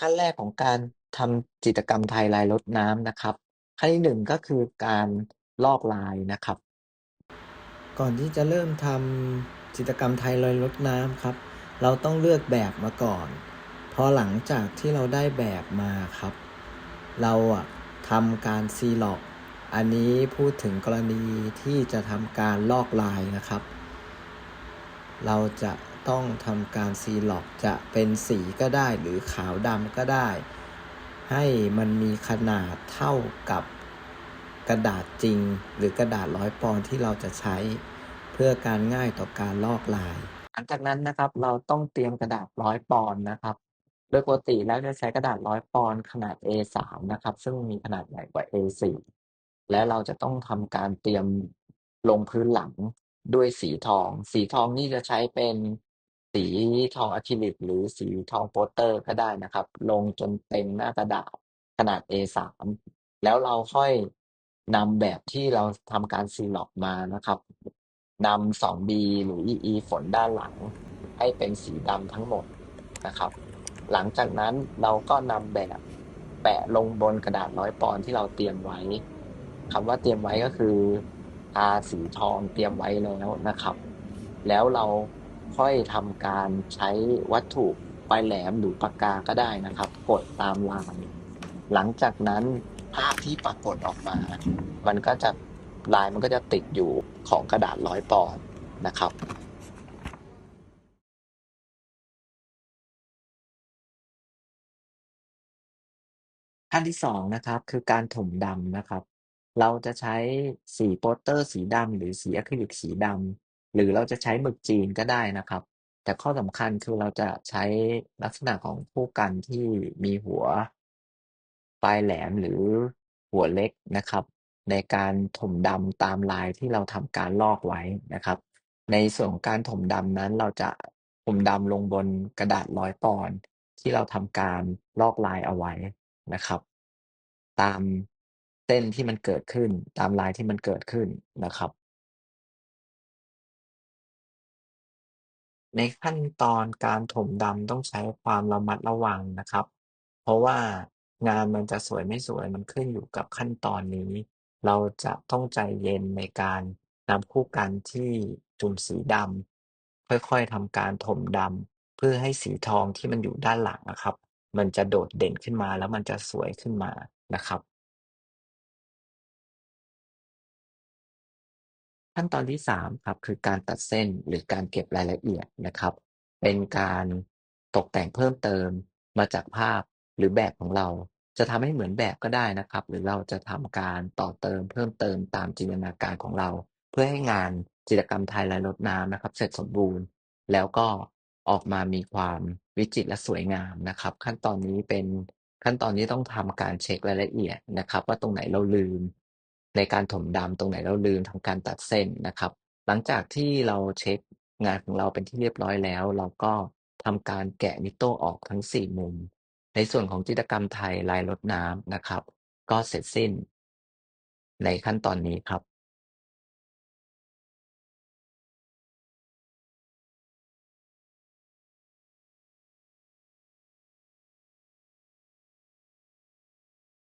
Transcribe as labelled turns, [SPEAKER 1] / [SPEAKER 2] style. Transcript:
[SPEAKER 1] ขั้นแรกของการทำจิตรกรรมไทยลายรดน้ำนะครับ ขั้นที่1ก็คือการลอกลายนะครับ ก่อนที่จะเริ่มทำจิตรกรรมไทยลายรดน้ำครับ เราต้องเลือกแบบมาก่อน พอหลังจากที่เราได้แบบมาครับ เราอะทำการซีล็อกอันนี้พูดถึงกรณีที่จะทำการลอกลายนะครับ เราจะ ต้องทำการซีล็อกจะเป็นสีก็ได้หรือขาวดำก็ได้ ให้มันมีขนาดเท่ากับกระดาษจริง หรือกระดาษร้อยปอนที่เราจะใช้ เพื่อการง่ายต่อการลอกลาย หลังจากนั้นนะครับเราต้องเตรียมกระดาษร้อยปอนนะครับ โดยปกติแล้วจะใช้กระดาษร้อยปอนขนาด A3 นะครับ ซึ่งมีขนาดใหญ่กว่า A4 และเราจะต้องทำการเตรียมลงพื้นหลังด้วยสีทอง สีทองนี่จะใช้เป็น สีทองอะคริลิก หรือสีทองโปสเตอร์ก็ได้นะครับ ลงจนเต็มหน้ากระดาษขนาด A3 แล้วเราค่อยนำแบบที่เราทำการซีล็อกมานะครับนำ 2B หรือ EE ฝนด้านหลัง ให้เป็นสีดำทั้งหมดนะครับ หลังจากนั้นเราก็นำแบบแปะลงบนกระดาษร้อยปอนด์ที่เราเตรียมไว้คำว่าเตรียมไว้ก็คือทาสีทองเตรียมไว้แล้วนะครับ แล้วเรา ค่อยทำการใช้วัตถุปลายแหลมหรือปากกาก็ได้นะครับ กดตามลาย หลังจากนั้นภาพที่ปรากฏออกมา มันก็จะลายมันก็จะติดอยู่ของกระดาษร้อยปอนด์นะครับขั้นที่2นะครับคือการถมดำนะครับ เราจะใช้สีโปสเตอร์สีดำหรือสีอะคริลิกสีดำ หรือเราจะใช้หมึกจีนก็ได้นะครับ แต่ข้อสำคัญคือเราจะใช้ลักษณะของผู้กันที่มีหัวปลายแหลมหรือหัวเล็กนะครับ ในการถมดำตามลายที่เราทำการลอกไว้นะครับ ในส่วนของการถมดำนั้นเราจะถมดำลงบนกระดาษร้อยปอนด์ที่เราทำการลอกลายเอาไว้นะครับ ตามเส้นที่มันเกิดขึ้น ตามลายที่มันเกิดขึ้นนะครับ ในขั้นตอนการถมดำต้องใช้ความระมัดระวังนะครับ เพราะว่างานมันจะสวยไม่สวยมันขึ้นอยู่กับขั้นตอนนี้ เราจะต้องใจเย็นในการนำคู่กันที่จุ่มสีดำค่อยๆทำการถมดำเพื่อให้สีทองที่มันอยู่ด้านหลังอะครับ มันจะโดดเด่นขึ้นมาแล้วมันจะสวยขึ้นมานะครับ ขั้นตอนที่3ครับคือการตัดเส้นหรือการเก็บรายละเอียดนะครับ เป็นการตกแต่งเพิ่มเติมมาจากภาพหรือแบบของเรา จะทำให้เหมือนแบบก็ได้นะครับ หรือเราจะทำการต่อเติมเพิ่มเติมตามจินตนาการของเรา เพื่อให้งานจิตรกรรมไทยลายรดน้ำนะครับ เสร็จสมบูรณ์ แล้วก็ออกมามีความวิจิตรและสวยงามนะครับ ขั้นตอนนี้เป็นขั้นตอนที่ต้องทำการเช็กรายละเอียดนะครับ ว่าตรงไหนเราลืม ในการถมดำตรงไหนเราลืมทำการตัดเส้นนะครับ หลังจากที่เราเช็คงานของเราเป็นที่เรียบร้อยแล้ว เราก็ทำการแกะนิโต้ออกทั้ง 4 มุม ในส่วนของจิตรกรรมไทยลายรดน้ำนะครับ ก็เสร็จสิ้นในขั้นตอนนี้ครับ